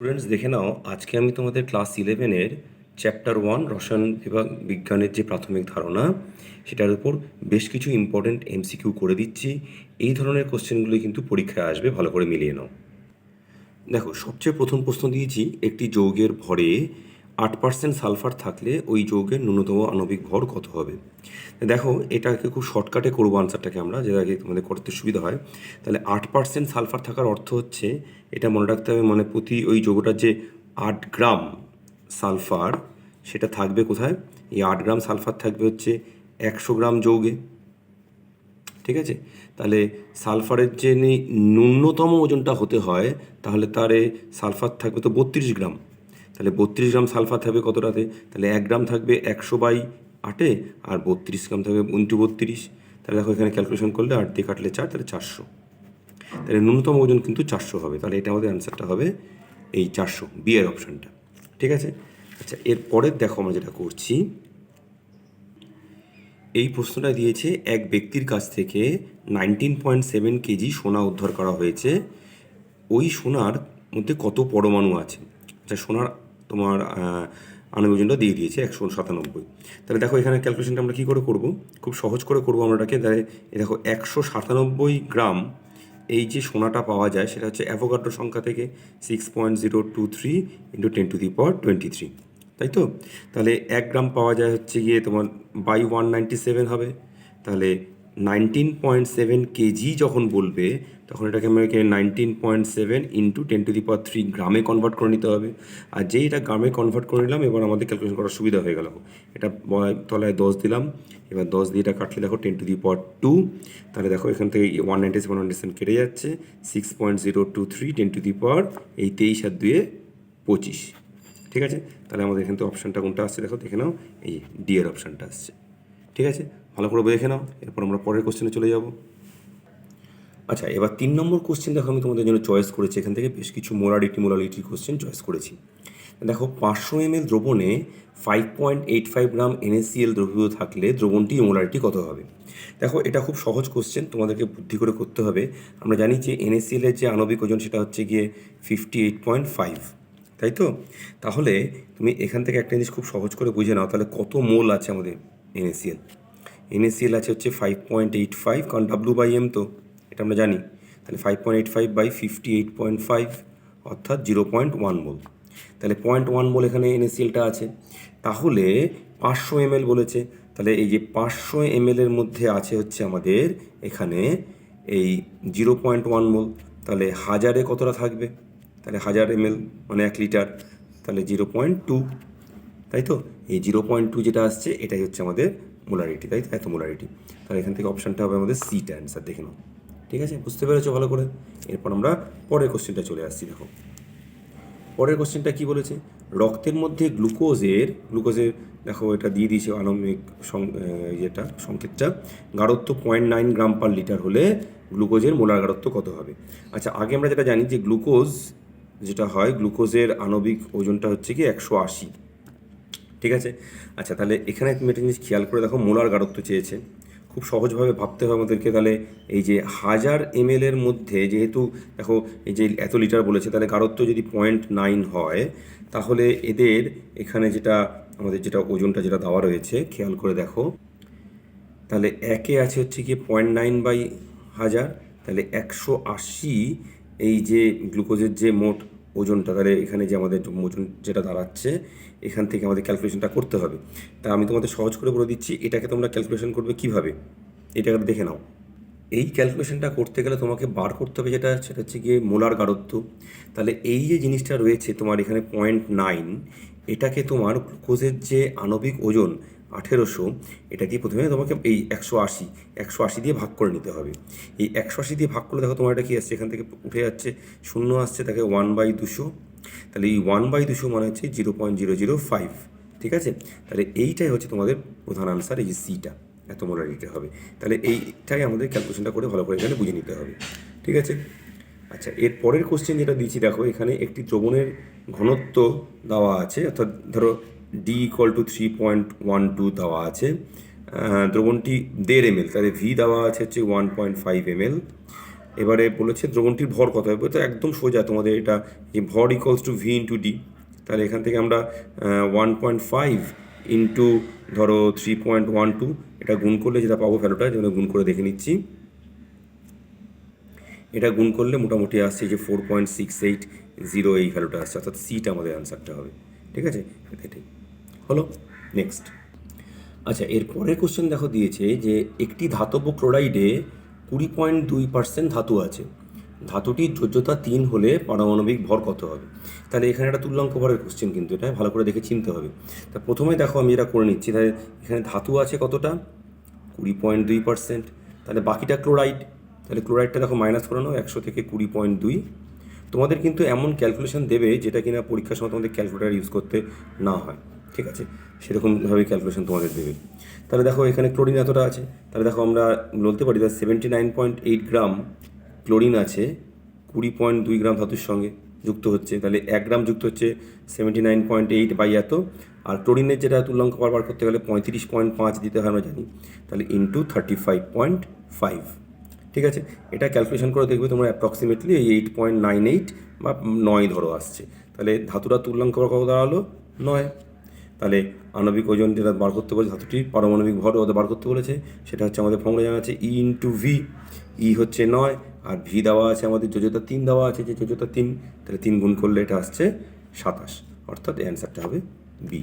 Students দেখে নাও, আজকে আমি তোমাদের ক্লাস ইলেভেনের চ্যাপ্টার ওয়ান রসায়ন বিভাগ বিজ্ঞানের যে প্রাথমিক ধারণা, সেটার উপর বেশ কিছু ইম্পর্টেন্ট এমসিকিউ করে দিচ্ছি। এই ধরনের কোশ্চেনগুলি কিন্তু পরীক্ষায় আসবে, ভালো করে মিলিয়ে নাও। দেখো, সবচেয়ে প্রথম প্রশ্ন দিয়েছি, একটি যৌগের ভরে আট পার্সেন্ট সালফার থাকলে ওই যৌগের ন্যূনতম আণবিক ভর কত হবে? দেখো, এটাকে খুব শর্টকাটে করব আনসারটাকে আমরা যেটাকে তোমাদের করতে সুবিধা হয়। তাহলে আট পার্সেন্ট সালফার থাকার অর্থ হচ্ছে, এটা মনে রাখতে হবে মানে প্রতি ওই যৌগটার যে আট গ্রাম সালফার, সেটা থাকবে কোথায়? এই আট গ্রাম সালফার থাকবে হচ্ছে একশো গ্রাম যৌগে। ঠিক আছে? তাহলে সালফারের যে ন্যূনতম ওজনটা হতে হয়, তাহলে তারে সালফার থাকবে তো বত্রিশ গ্রাম। তাহলে বত্রিশ গ্রাম সালফার থাকবে কতটাতে? তাহলে এক গ্রাম থাকবে একশো বাই আটে, আর বত্রিশ গ্রাম থাকবে ইন্টু বত্রিশ। তাহলে দেখো এখানে ক্যালকুলেশন করলে আট দিয়ে কাটলে চার, তাহলে চারশো। তাহলে ন্যূনতম ওজন কিন্তু চারশো হবে। তাহলে এটা আমাদের অ্যান্সারটা হবে এই চারশো বি এর অপশানটা ঠিক আছে? আচ্ছা এরপরের দেখো আমরা যেটা করছি। এই প্রশ্নটা দিয়েছে এক ব্যক্তির কাছ থেকে নাইনটিন পয়েন্ট সেভেন কেজি সোনা উদ্ধার করা হয়েছে। ওই সোনার মধ্যে কত পরমাণু আছে? আচ্ছা সোনার তোমার আণবিক দিয়ে দিয়েছে একশো সাতানব্বই। তাহলে দেখো এখানে ক্যালকুলেশনটা আমরা কী করে করব? খুব সহজ করে করব আমরা এটাকে। তাহলে দেখো একশো সাতানব্বই গ্রাম এই যে সোনাটা পাওয়া যায় সেটা হচ্ছে অ্যাভোগাড্রো সংখ্যা থেকে six point zero two three into ten to the power twenty three. তাই তো? তাহলে এক গ্রাম পাওয়া যায় হচ্ছে গিয়ে তোমার বাই ওয়ান নাইনটি সেভেন হবে। তাহলে নাইনটিন পয়েন্ট সেভেন কেজি যখন বলবে, তখন এটাকে আমাকে nineteen point seven into ten to the power three গ্রামে কনভার্ট করে নিতে হবে। আর যেই এটা গ্রামে কনভার্ট করে নিলাম, এবার আমাদের ক্যালকুলেশন করার সুবিধা হয়ে গেল। এটা তলায় দশ দিলাম, এবার দশ দিয়ে এটা কাটলে দেখো ten to the power two তাহলে দেখো এখান থেকে one ninety seven one seven কেটে যাচ্ছে six point zero two three ten to the power এই তেইশ আর দুয়ে পঁচিশ। ঠিক আছে? তাহলে আমাদের এখান থেকে অপশানটা কোনটা আসছে দেখো, দেখে নাও, এই ডি এর অপশানটা আসছে। ঠিক আছে? ভালো করে দেখে নাও, এরপর আমরা পরের কোশ্চেনে চলে যাব। আচ্ছা এবার তিন নম্বর কোশ্চেন দেখো, আমি তোমাদের জন্য চয়েস করেছি, এখান থেকে বেশ কিছু মোরালিটি মোরালিটির কোশ্চেন চয়েস করেছি। দেখো, পাঁচশো এম এল দ্রবণে five point eight five gram NaCl দ্রবীয় থাকলে দ্রবণটি মোলারিটি কত হবে? দেখো, এটা খুব সহজ কোশ্চেন তোমাদেরকে বুদ্ধি করে করতে হবে। আমরা জানি যে এনএসিএল এর যে আণবিক ওজন, সেটা হচ্ছে গিয়ে ফিফটি এইট পয়েন্ট ফাইভ তাই তো? তাহলে তুমি এখান থেকে একটা জিনিস খুব সহজ করে বুঝে নাও, তাহলে কত মোল আছে আমাদের এনএসিএল এনএসিএল আছে হচ্ছে ফাইভ পয়েন্ট এইট ফাইভ কারণ ডাব্লু বাই এম তো, এটা আমরা জানি। তাহলে five point eight five by fifty eight point five অর্থাৎ জিরো পয়েন্ট ওয়ান মোল তাহলে পয়েন্ট ওয়ান মোল এখানে এনএসিএলটা আছে। তাহলে পাঁচশো এমএল বলেছে। তাহলে এই যে পাঁচশো এমএলের মধ্যে আছে হচ্ছে আমাদের এখানে এই জিরো পয়েন্ট ওয়ান মোল তাহলে হাজারে কতটা থাকবে? তাহলে হাজার এমএল মানে এক লিটার। তাহলে জিরো পয়েন্ট টু তাই তো? এই জিরো পয়েন্ট টু যেটা আসছে, এটাই হচ্ছে আমাদের মোলারিটি তাই? তো এত মোলারিটি তাহলে এখান থেকে অপশানটা হবে আমাদের সিটা অ্যান্সার দেখে নাও। ঠিক আছে? বুঝতে পেরেছ ভালো করে? এরপর আমরা পরের কোশ্চেনটা চলে আসছি দেখো। পরের কোশ্চেনটা কি বলেছে? রক্তের মধ্যে গ্লুকোজের গ্লুকোজের দেখো এটা দিয়ে দিয়েছে আণবিক সং- আহ, যেটা সংকেতটা। গাঢ়ত্ব point nine gram per litre হলে গ্লুকোজের মোলার গাঢ়ত্ব কত হবে? আচ্ছা আগে আমরা যেটা জানি যে গ্লুকোজ যেটা হয় গ্লুকোজের আণবিক ওজনটা হচ্ছে কি একশো আশি। ঠিক আছে? আচ্ছা তাহলে এখানে তুমি একটা জিনিস খেয়াল করে দেখো, মোলার গাঢ়ত্ব চেয়েছে। খুব সহজভাবে ভাবতে হবে আমাদেরকে তাহলে এই যে হাজার এম এর মধ্যে যেহেতু দেখো, এই যে এত লিটার বলেছে, তাহলে গাঢ়ত্ব যদি পয়েন্ট নাইন হয়, তাহলে এদের এখানে যেটা, আমাদের যেটা ওজনটা যেটা দেওয়া রয়েছে, খেয়াল করে দেখো। তাহলে একে আছে হচ্ছে কি পয়েন্ট নাইন বাই হাজার, তাহলে একশো আশি এই যে গ্লুকোজের যে মোট ওজনটা তাহলে এখানে যে আমাদের ওজন যেটা দাঁড়াচ্ছে, এখান থেকে আমাদের ক্যালকুলেশনটা করতে হবে। তা আমি তোমাদের সহজ করে বলে দিচ্ছি, এটাকে তোমরা ক্যালকুলেশন করবে কীভাবে? এটাকে দেখে নাও। এই ক্যালকুলেশনটা করতে গেলে তোমাকে বার করতে হবে যেটা, সেটা হচ্ছে গিয়ে মোলার গাঢ়ত্ব। তাহলে এই যে জিনিসটা রয়েছে তোমার এখানে পয়েন্ট নাইন এটাকে তোমার গ্লুকোজের যে আণবিক ওজন আঠেরোশো, এটা দিয়ে প্রথমে তোমাকে এই একশো আশি একশো আশি দিয়ে ভাগ করে নিতে হবে। এই একশো আশি দিয়ে ভাগ করলে দেখো তোমার এটা কি আসছে? এখান থেকে উঠে যাচ্ছে, শূন্য আসছে, তাকে ওয়ান বাই দুশো। তাহলে এই ওয়ান বাই দুশো মানে হচ্ছে zero point zero zero five ঠিক আছে? তাহলে এইটাই হচ্ছে তোমাদের প্রধান আনসার এই যে সিটা এত মোলারিটি হবে। তাহলে এইটাই আমাদের ক্যালকুলেশনটা করে ভালো করে এখানে বুঝে নিতে হবে, ঠিক আছে? আচ্ছা এর পরের কোশ্চেন যেটা দিয়েছি দেখো এখানে একটি দ্রবণের ঘনত্ব দেওয়া আছে, অর্থাৎ ধরো D equal to three point one two দেওয়া আছে। দ্রবণটি দেড় এম এল তাহলে ভি দেওয়া আছে হচ্ছে one point five M L এবারে বলেছে দ্রবণটির ভর কত হবে? তো একদম সোজা, তোমাদের এটা যে ভর equals to V into D তাহলে এখান থেকে আমরা ওয়ান পয়েন্ট ফাইভ ইন্টু ধরো থ্রি পয়েন্ট ওয়ান টু এটা গুণ করলে যেটা পাবো ভ্যালুটা যেটা গুণ করে দেখে নিচ্ছি। এটা গুণ করলে মোটামুটি আসছে যে four point six eight zero এই ভ্যালুটা আসছে, অর্থাৎ সিটা আমাদের অ্যান্সারটা হবে। ঠিক আছে? এটাই হলো নেক্সট আচ্ছা এর পরের কোশ্চেন দেখো দিয়েছে যে একটি ধাতব ক্লোরাইডে কুড়ি পয়েন্ট দুই পার্সেন্ট ধাতু আছে। ধাতুটির যোজ্যতা তিন হলে পারমাণবিক ভর কত হবে? তাহলে এখানে একটা তুল্যাঙ্ক ভরের কোশ্চেন কিন্তু এটা, ভালো করে দেখে চিনতে হবে। তা প্রথমে দেখো আমি এটা করে নিচ্ছি, তাহলে এখানে ধাতু আছে কতটা? কুড়ি পয়েন্ট দুই পার্সেন্ট তাহলে বাকিটা ক্লোরাইড, তাহলে ক্লোরাইডটা দেখো মাইনাস করে নাও, একশো থেকে কুড়ি পয়েন্ট দুই। তোমাদের কিন্তু এমন ক্যালকুলেশন দেবে যেটা কিনা পরীক্ষার সময় তোমাদের ক্যালকুলেটার ইউজ করতে না হয়। ঠিক আছে সেরকমভাবে ক্যালকুলেশন তোমাদের দেবে। তাহলে দেখো এখানে ক্লোরিন এতটা আছে, তাহলে দেখো আমরা বলতে পারি seventy nine point eight gram chlorine আছে, কুড়ি পয়েন্ট দুই গ্রাম ধাতুর সঙ্গে যুক্ত হচ্ছে, তাহলে এক গ্রাম যুক্ত হচ্ছে seventy nine point eight by এত, আর ক্লোরিনের যেটা তুল্যাঙ্ক বার করতে গেলে পঁয়ত্রিশ পয়েন্ট পাঁচ দিতে হয় আমরা জানি, তাহলে into thirty five point five ঠিক আছে, এটা ক্যালকুলেশন করে দেখবে তোমরা অ্যাপ্রক্সিমেটলি এই এইট পয়েন্ট নাইন এইট বা নয় ধরো আসছে, তাহলে ধাতুটা তুল্যাঙ্ক বার কত দাঁড়াল? নয়। তাহলে আণবিক ওজন যেটা বার করতে বলেছে ধাতুটির পারমাণবিক ভর ওদের বার করতে বলেছে, সেটা হচ্ছে আমাদের ফর্মুলা জানা আছে ই ইন্টু ভি ই হচ্ছে নয়, আর ভি দেওয়া আছে আমাদের যোজতা তিন দেওয়া আছে, যে যোজতা তিন, তাহলে তিন গুণ করলে এটা আসছে সাতাশ, অর্থাৎ অ্যান্সারটা হবে বি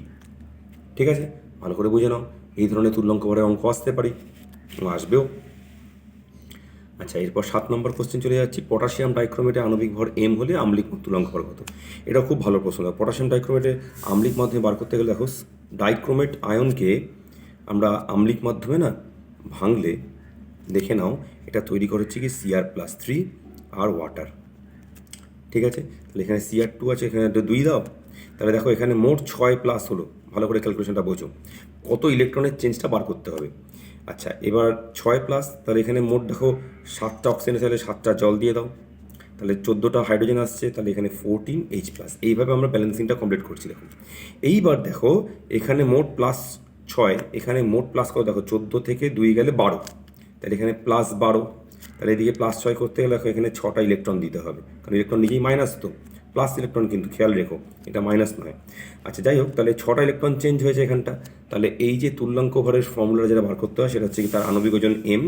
ঠিক আছে? ভালো করে বুঝে নাও, এই ধরনের তুল্যাঙ্ক ভরের অঙ্ক আসতে পারি, আসবেও। আচ্ছা এরপর সাত নম্বর কোশ্চেন চলে যাচ্ছি পটাশিয়াম ডাইক্রোমেটে আণবিক ভর এম হলে আম্লিক তুলঙ্ক ভর কত এটা খুব ভালো প্রশ্ন পটাশিয়াম ডাইক্রোমেটে আম্লিক মাধ্যমে বার করতে গেলে, দেখো ডাইক্রোমেট আয়নকে আমরা আম্লিক মাধ্যমে না ভাঙলে, দেখে নাও, এটা তৈরি করে হচ্ছে কি সিআর প্লাস থ্রি আর ওয়াটার ঠিক আছে? তাহলে এখানে সিআর টু আছে, এখানে দুই দাও। তাহলে দেখো, এখানে মোট ছয় প্লাস হলো। ভালো করে ক্যালকুলেশনটা বোঝো। কত ইলেকট্রনের চেঞ্জটা বার করতে হবে? আচ্ছা এবার ছয় প্লাস তাহলে এখানে মোট দেখো সাতটা অক্সিজেন তাহলে সাতটা জল দিয়ে দাও। তাহলে চোদ্দোটা হাইড্রোজেন আসছে, তাহলে এখানে ফোরটিন এইচ প্লাস এইভাবে আমরা ব্যালেন্সিংটা কমপ্লিট করছি, দেখো। এইবার দেখো, এখানে মোট প্লাস ছয়, এখানে মোট প্লাস কত? দেখো, চোদ্দ থেকে দুই গেলে বারো। তাহলে এখানে প্লাস বারো। তাহলে এদিকে প্লাস ছয় করতে গেলে দেখো, এখানে ছটা ইলেকট্রন দিতে হবে। কারণ ইলেকট্রন নিজেই মাইনাস তো। প্লাস ইলেকট্রন কিন্তু খেয়াল রেখো, এটা মাইনাস নয়। আচ্ছা যাই হোক তাহলে ছটা ইলেকট্রন চেঞ্জ হয়েছে এখানটা। তাহলে এই যে তুল্যাঙ্ক ভরের ফর্মুলা যেটা বার করতে হয়, সেটা হচ্ছে কি তার আণবিক ওজন এম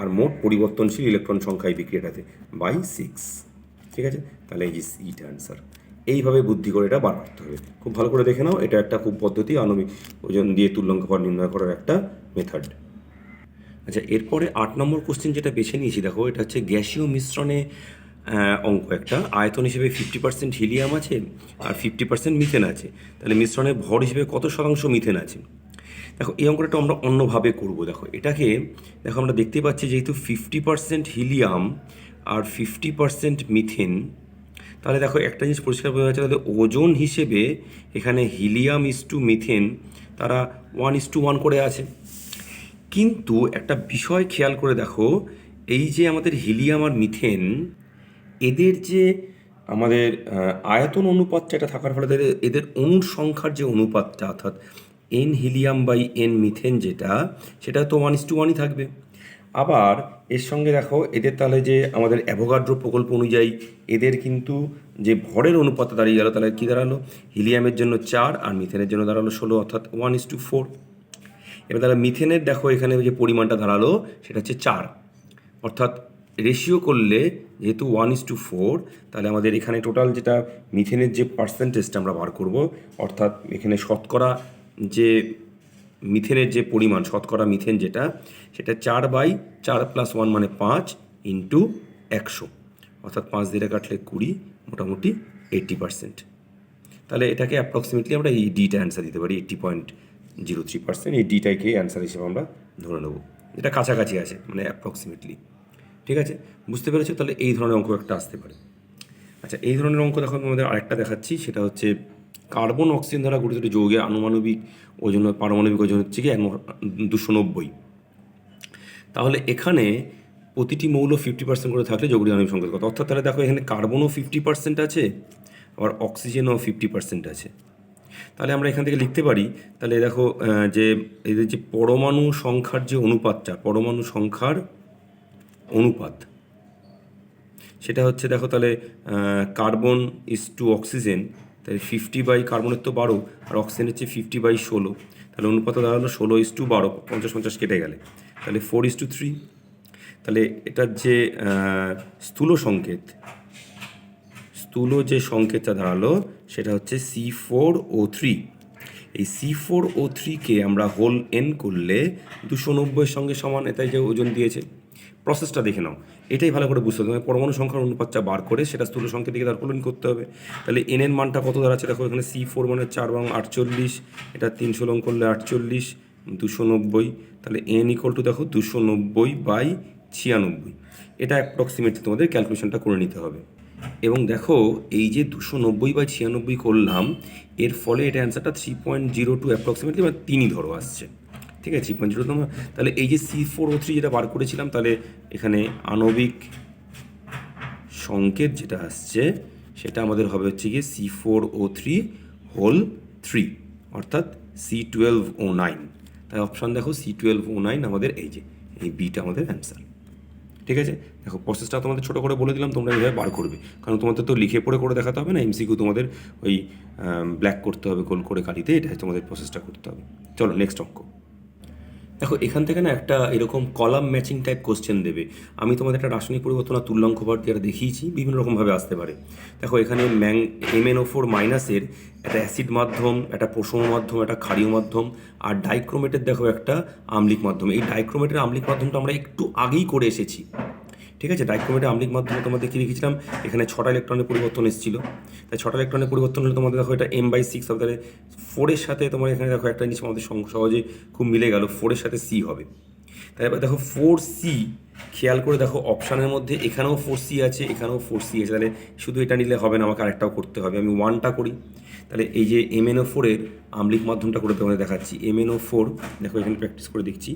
আর মোট পরিবর্তনশীল ইলেকট্রন সংখ্যা এই বিক্রিয়াটাতে বাই সিক্স ঠিক আছে? তাহলে এই যে সিটা অ্যান্সার এইভাবে বুদ্ধি করে এটা বার করতে হবে। খুব ভালো করে দেখে নাও, এটা একটা খুব পদ্ধতি আণবিক ওজন দিয়ে তুল্যাঙ্ক ভর নির্ণয় করার একটা মেথড আচ্ছা এরপরে আট নম্বর কোশ্চেন যেটা বেছে নিয়েছি, দেখো, এটা হচ্ছে গ্যাসীয় মিশ্রণে অঙ্ক একটা। আয়তন হিসেবে ফিফটি পার্সেন্ট হিলিয়াম আছে আর ফিফটি পার্সেন্ট মিথেন আছে। তাহলে মিশ্রণের ভর হিসেবে কত শতাংশ মিথেন আছে? দেখো, এই অঙ্কটা আমরা অন্যভাবে করব। দেখো, এটাকে, দেখো, আমরা দেখতে পাচ্ছি যেহেতু ফিফটি পার্সেন্ট হিলিয়াম আর ফিফটি পার্সেন্ট মিথেন তাহলে দেখো, একটা জিনিস পরিষ্কার বোঝা যাচ্ছে, তাহলে ওজন হিসেবে এখানে হিলিয়াম ইস টু মিথেন তারা ওয়ান ইস টু ওয়ান করে আছে। কিন্তু একটা বিষয় খেয়াল করে দেখো, এই যে আমাদের হিলিয়াম আর মিথেন এদের যে, আমাদের আয়তন অনুপাতটা এটা থাকার ফলে এদের অণুর সংখ্যার যে অনুপাতটা, অর্থাৎ N helium by N methane যেটা, সেটা তো ওয়ান ইস টু ওয়ানই থাকবে। আবার, এর সঙ্গে দেখো, এদের তাহলে যে, আমাদের অ্যাভোগাড্রো প্রকল্প অনুযায়ী, এদের কিন্তু যে ভরের অনুপাতটা দাঁড়িয়ে গেল, তাহলে কী দাঁড়াল? হিলিয়ামের জন্য চার, আর মিথেনের জন্য দাঁড়াল ষোলো, অর্থাৎ ওয়ান ইস টু ফোর এবার তাহলে মিথেনের দেখো, এখানে যে পরিমাণটা দাঁড়াল, সেটা হচ্ছে চার। অর্থাৎ রেশিও করলে যেহেতু ওয়ান ইস টু ফোর তাহলে আমাদের এখানে টোটাল যেটা মিথেনের যে পার্সেন্টেজটা আমরা বার করব, অর্থাৎ এখানে শতকরা যে মিথেনের যে পরিমাণ, শতকরা মিথেন যেটা, সেটা চার বাই চার প্লাস ওয়ান মানে পাঁচ ইন্টু একশো। অর্থাৎ পাঁচ দিয়ে কাটলে কুড়ি, মোটামুটি এইট্টি পার্সেন্ট তাহলে এটাকে অ্যাপ্রক্সিমেটলি আমরা এই ডিটা অ্যান্সার দিতে পারি eighty point zero three percent এই ডিটাকে অ্যান্সার হিসেবে আমরা ধরে নেব। এটা কাছাকাছি আছে মানে অ্যাপ্রক্সিমেটলি ঠিক আছে? বুঝতে পেরেছ? তাহলে এই ধরনের অঙ্ক একটা আসতে পারে। আচ্ছা এই ধরনের অঙ্ক দেখো আমি আমাদের আরেকটা দেখাচ্ছি। সেটা হচ্ছে কার্বন অক্সিজেন দ্বারা গঠিত যৌগের আনুমানবিক ওজন, পারমাণবিক ওজন হচ্ছে কি দুশো নব্বই। তাহলে এখানে প্রতিটি মৌল ফিফটি পার্সেন্ট করে থাকলে যৌগটির আণবিক সংকেত কত অর্থাৎ তাহলে দেখো, এখানে কার্বনও ফিফটি পার্সেন্ট আছে, আবার অক্সিজেনও ফিফটি পার্সেন্ট আছে। তাহলে আমরা এখান থেকে লিখতে পারি, তাহলে দেখো যে এদের যে পরমাণু সংখ্যার যে অনুপাতটা, পরমাণু সংখ্যার অনুপাত। সেটা হচ্ছে দেখো তাহলে কার্বন ইস টু অক্সিজেন তাহলে ফিফটি বাই কার্বনের তো বারো, আর অক্সিজেন হচ্ছে ফিফটি বাই ষোলো। তাহলে অনুপাত দাঁড়াল ষোলো ইস টু বারো, পঞ্চাশ পঞ্চাশ কেটে গেলে। তাহলে ফোর ইস টু থ্রি তাহলে এটার যে স্থূল সংকেত, স্থূল যে সংকেতটা দাঁড়াল, সেটা হচ্ছে সি ফোর ও থ্রি এই সি ফোর ও থ্রিকে আমরা হোল এন করলে দুশো নব্বইয়ের সঙ্গে সমান, এটাই যে ওজন দিয়েছে। প্রসেসটা দেখে নাও। এটাই ভালো করে বুঝতে হবে। পরমাণু সংখ্যার অনুপাতটা বার করে সেটা স্থূল সংকেত দিকে ফলন করতে হবে। তাহলে এন এর মানটা কত দাঁড়াচ্ছে? দেখো এখানে সি ফোর মানে চার বাং আটচল্লিশ, এটা তিনশো লং করলে আটচল্লিশ, দুশো নব্বই। তাহলে এন ইকুয়াল টু দেখো দুশো নব্বই বাই ছিয়ানব্বই। এটা অ্যাপ্রক্সিমেটলি তোমাদের ক্যালকুলেশনটা করে নিতে হবে। এবং দেখো এই যে দুশো নব্বই বাই ছিয়ানব্বই করলাম, এর ফলে এটা অ্যান্সারটা three point zero two approximately মানে তিনই ধরো আসছে। ঠিক আছে থ্রি পয়েন্ট জিরো তাহলে এই যে সি ফোর ও থ্রি যেটা বার করেছিলাম, তাহলে এখানে আণবিক সংকেত যেটা আসছে, সেটা আমাদের হবে হচ্ছে গিয়ে C four O three whole three অর্থাৎ সি টুয়েলভ ও নাইন তাই অপশান দেখো সি টুয়েলভ ও নাইন আমাদের এই যে, এই বিটা আমাদের অ্যান্সার ঠিক আছে? দেখো প্রসেসটা তোমাদের ছোটো করে বলে দিলাম, তোমরা এইভাবে বার করবে। কারণ তোমাদের তো লিখে পড়ে করে দেখাতে হবে না এমসিকিউ তোমাদের ওই ব্ল্যাক করতে হবে, গোল করে কালিতে এটা তোমাদের প্রসেসটা করতে হবে। চলো নেক্সট অঙ্ক। দেখো, এখান থেকে না একটা এরকম কলাম ম্যাচিং টাইপ কোশ্চেন দেবে। আমি তোমাদের একটা রাসায়নিক পরিবর্তন আর তুল্যাঙ্ক ভার দিয়ে দেখিয়েছি, বিভিন্ন রকমভাবে আসতে পারে। দেখো, এখানে ম্যাং এমএনও ফোর মাইনাসের একটা অ্যাসিড মাধ্যম, একটা প্রসম মাধ্যম, একটা ক্ষারীয় মাধ্যম, আর ডাইক্রোমেটের দেখো একটা আম্লিক মাধ্যম। এই ডাইক্রোমেটের আম্লিক মাধ্যমটা আমরা একটু আগেই করে এসেছি। ঠিক আছে? ডাইক্রোমেটের আম্লিক মাধ্যমে তোমাদের কী লিখেছিলাম? এখানে ছটা ইলেকট্রনের পরিবর্তন এসেছিল। তাই ছটা ইলেকট্রনের পরিবর্তন হলে তোমাদের দেখো এটা এম বাই সিক্স হবে তাহলে ফোরের সাথে তোমার এখানে দেখো একটা জিনিস আমাদের সহজে খুব মিলে গেল। ফোরের সাথে সি হবে। তাই এবার দেখো ফোর সি খেয়াল করে দেখো অপশানের মধ্যে এখানেও ফোর সি আছে, এখানেও ফোর সি আছে। তাহলে শুধু এটা নিলে হবে না, আমাকে আরেকটাও করতে হবে। আমি ওয়ানটা করি। তাহলে এই যে এমএনও ফোরের আম্লিক মাধ্যমটা করে তোমাদের দেখাচ্ছি। এমএনও ফোর দেখো এখানে প্র্যাকটিস করে দেখছি।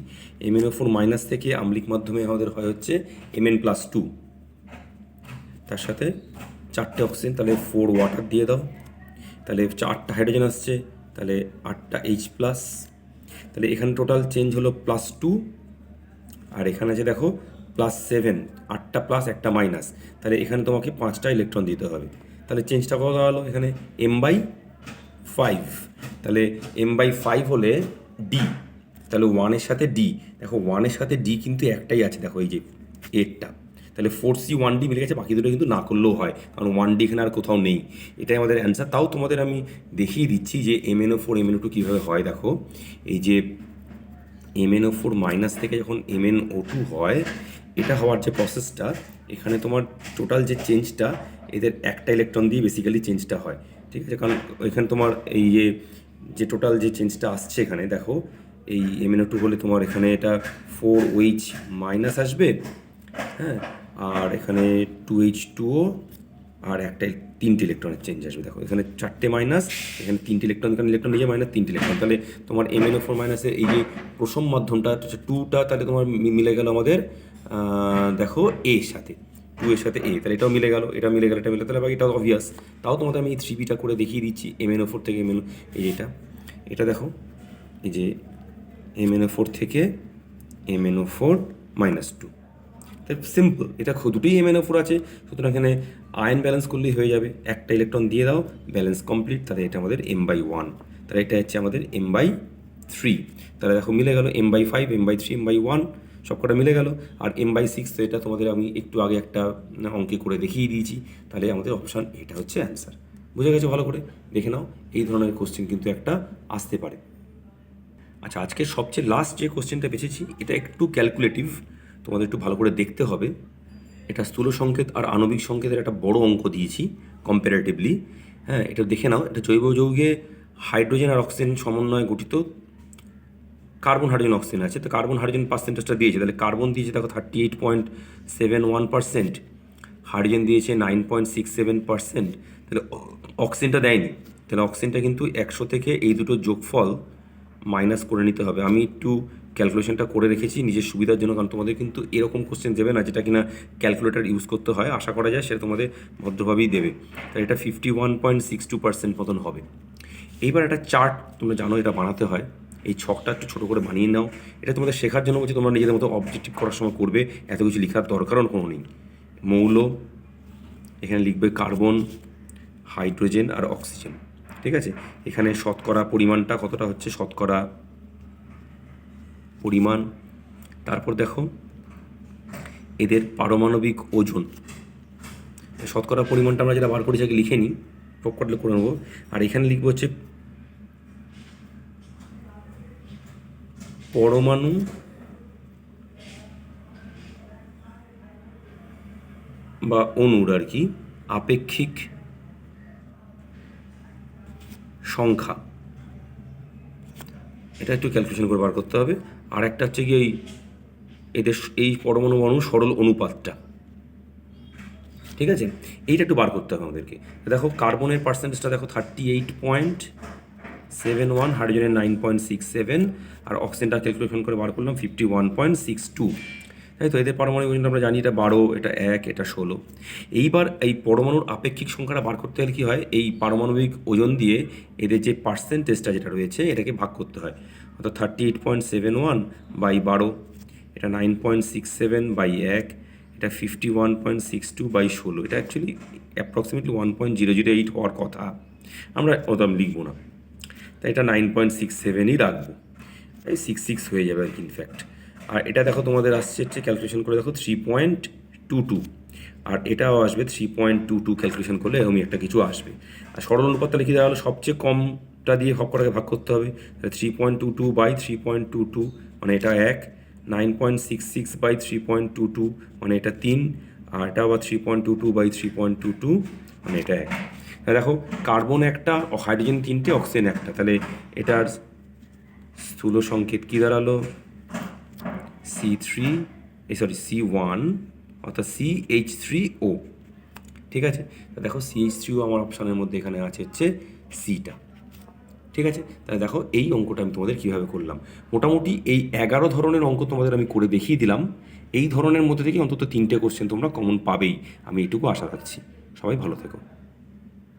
এমএনও ফোর মাইনাস থেকে আম্লিক মাধ্যমে আমাদের হয় হচ্ছে এমএন প্লাস টু তার সাথে চারটে অক্সিজেন তাহলে ফোর ওয়াটার দিয়ে দাও। তাহলে চারটা হাইড্রোজেন আসছে, তাহলে আটটা এইচ প্লাস তাহলে এখানে টোটাল চেঞ্জ হলো প্লাস টু আর এখানে আছে দেখো প্লাস সেভেন আটটা প্লাস একটা মাইনাস তাহলে এখানে তোমাকে পাঁচটা ইলেকট্রন দিতে হবে। তাহলে চেঞ্জটা কত দাঁড়াল? এখানে এম বাই ফাইভ তাহলে এম বাই ফাইভ হলে ডি তাহলে ওয়ানের সাথে ডি দেখো ওয়ানের সাথে ডি কিন্তু একটাই আছে, দেখো এই যে এরটা তাহলে ফোর সি ওয়ান ডি মিলে গেছে, বাকি দুটো কিন্তু না করলেও হয়, কারণ ওয়ান ডি এখানে আর কোথাও নেই। এটাই আমাদের অ্যান্সার তাও তোমাদের আমি দেখিয়ে দিচ্ছি যে এমএনও ফোর এমএনও টু কীভাবে হয়, দেখো। এই যে এমএনও ফোর মাইনাস থেকে যখন এমএন ও টু হয়, এটা হওয়ার যে প্রসেসটা এখানে তোমার টোটাল যে চেঞ্জটা এদের একটা ইলেকট্রন দিয়ে বেসিক্যালি চেঞ্জটা হয়। ঠিক আছে, কারণ এখানে তোমার এই যে যে টোটাল যে চেঞ্জটা আসছে এখানে, দেখো, এই এমএনও টু হলে তোমার এখানে এটা ফোর ওইচ মাইনাস আসবে হ্যাঁ আর এখানে টু এইচ টুও আর একটা তিনটে ইলেকট্রনের চেঞ্জ আসবে, দেখো, এখানে চারটে মাইনাস এখানে তিনটে ইলেকট্রন এখানে ইলেকট্রন নিজে মাইনাস তিনটে ইলেকট্রন তাহলে তোমার এম এন ফোর মাইনাসে এই যে প্রথম মাধ্যমটা, হচ্ছে টুটা তাহলে তোমার মিলে গেল আমাদের দেখো এর সাথে। টু এর সাথে এ তাহলে এটাও মিলে গেল, এটা মিলে গেল, এটা মিলে তাহলে বাকিটা অবভিয়াস তাও তোমাদের আমি এই থ্রি বিটা করে দেখিয়ে দিচ্ছি এম এন ফোর থেকে এম এন এই এটা। এটা দেখো, এই যে এম এন ফোর থেকে M N four minus two simple এটা দুটোই এমএনও ফোর আছে, সুতরাং এখানে আয়ন ব্যালেন্স করলেই হয়ে যাবে। একটা ইলেকট্রন দিয়ে দাও ব্যালেন্স কমপ্লিট তাহলে এটা আমাদের এম বাই ওয়ান তাহলে এটা হচ্ছে আমাদের এম বাই থ্রি তাহলে দেখো মিলে গেল M by five M by three M by one সবকটা মিলে গেল। আর এম বাই সিক্স এটা তোমাদের আমি একটু আগে একটা অঙ্কে করে দেখিয়ে দিয়েছি। তাহলে আমাদের অপশান এটা হচ্ছে অ্যান্সার বুঝে গেছে ভালো করে? দেখে নাও, এই ধরনের কোশ্চেন কিন্তু একটা আসতে পারে। আচ্ছা আজকে সবচেয়ে লাস্ট যে কোশ্চেনটা বেছেছি, এটা একটু ক্যালকুলেটিভ তোমাদের একটু ভালো করে দেখতে হবে। এটা স্থূল সংকেত আর আণবিক সংকেতের একটা বড় অঙ্ক দিয়েছি কম্পারেটিভলি হ্যাঁ এটা দেখে নাও, এটা জৈব যৌগে হাইড্রোজেন আর অক্সিজেন সমন্বয়ে গঠিত। কার্বন হাইড্রোজেন অক্সিজেন আছে, তো কার্বন হাইড্রোজেন পার্সেন্টেজটা দিয়েছে, তাহলে কার্বন দিয়েছে দেখো thirty eight point seven one percent hydrogen দিয়েছে nine point six seven percent তাহলে অক্সিজেনটা দেয়নি, তাহলে অক্সিজেনটা কিন্তু একশো থেকে এই দুটো যোগফল মাইনাস করে নিতে হবে। আমি একটু ক্যালকুলেশনটা করে রেখেছি, নিজের সুবিধার জন্য, কারণ তোমাদের কিন্তু এরকম কোশ্চেন দেবে না, যেটা কিনা ক্যালকুলেটার ইউজ করতে হয়, আশা করা যায় সেটা তোমাদের ভদ্রভাবেই দেবে। তাই এটা fifty one point six two percent মতন হবে। এইবার একটা চার্ট তোমরা জানো, এটা বানাতে হয়। এই ছকটা একটু ছোটো করে বানিয়ে নাও। এটা তোমাদের শেখার জন্য বলছি, তোমরা নিজেদের মতো অবজেক্টিভ করার সময় করবে, এত কিছু লেখার দরকারও কোনো নেই। মৌল, এখানে লিখবে কার্বন হাইড্রোজেন আর অক্সিজেন ঠিক আছে? এখানে শতকরা পরিমাণটা কতটা হচ্ছে? শতকরা পরিমাণ। তারপর দেখো, এদের পারমাণবিক ওজন। শতকরা পরিমাণটা আমরা যেটা বার করেছি আগে লিখে নিই কাটলে করে নেব। আর এখানে লিখব হচ্ছে পরমাণু বা অণুর আর কি আপেক্ষিক সংখ্যা। এটা একটু ক্যালকুলেশন করে বার করতে হবে। আর একটা হচ্ছে কি এই এদের এই পরমাণু অণু সরল অনুপাতটা। ঠিক আছে? এইটা একটু বার করতে হবে আমাদেরকে। দেখো কার্বনের পার্সেন্টেজটা দেখো thirty eight point seven one হাইড্রোজেনের নাইন পয়েন্ট সিক্স সেভেন আর অক্সিজেনটা ক্যালকুলেশন করে বার করলাম fifty one point six two তাই তো, এদের পারমাণবিক ওজন আমরা জানি, এটা বারো, এটা এক, এটা ষোলো। এইবার এই পরমাণুর আপেক্ষিক সংখ্যাটা বার করতে গেলে কী হয়? এই পারমাণবিক ওজন দিয়ে এদের যে পার্সেন্টেজটা যেটা রয়েছে, এটাকে ভাগ করতে হয়। অর্থাৎ thirty eight point seven one by বারো, এটা nine point six seven by এক, এটা fifty one point six two by ষোলো। এটা actually approximately one point zero zero eight হওয়ার কথা। আমরা আমি লিখব না। তাই এটা নাইন পয়েন্ট সিক্স সেভেনই রাখব। এই সিক্স সিক্স হয়ে যাবে আর কি ইনফ্যাক্ট আর এটা দেখো তোমাদের আসছে হচ্ছে ক্যালকুলেশন করে দেখো থ্রি পয়েন্ট টু টু আর এটাও আসবে three point two two calculation করলে এরকমই একটা কিছু আসবে। আর সরল অনুপাতটা লিখে দেওয়া হলো সবচেয়ে কমটা দিয়ে সব কটাকে ভাগ করতে হবে। তাহলে three point two two by three point two two মানে এটা এক। Nine point six six by three point two two মানে এটা তিন। আর এটা আবার three point two two by three point two two মানে এটা এক। দেখো কার্বন একটা হাইড্রোজেন তিনটে অক্সিজেন একটা। তাহলে এটার স্থূল সংকেত কী দাঁড়াল? সি থ্রি এই সরি সি ওয়ান অর্থাৎ সি এইচ থ্রি ও ঠিক আছে? দেখো সি এইচ থ্রি ও আমার অপশানের মধ্যে এখানে আছে হচ্ছে সিটা ঠিক আছে? তাহলে দেখো, এই অঙ্কটা আমি তোমাদের কীভাবে করলাম? মোটামুটি এই এগারো ধরনের অঙ্ক তোমাদের আমি করে দেখিয়ে দিলাম। এই ধরনের মধ্যে থেকে অন্তত তিনটে কোশ্চেন তোমরা কমন পাবেই। আমি এটুকু আশা রাখছি। সবাই ভালো থেকো।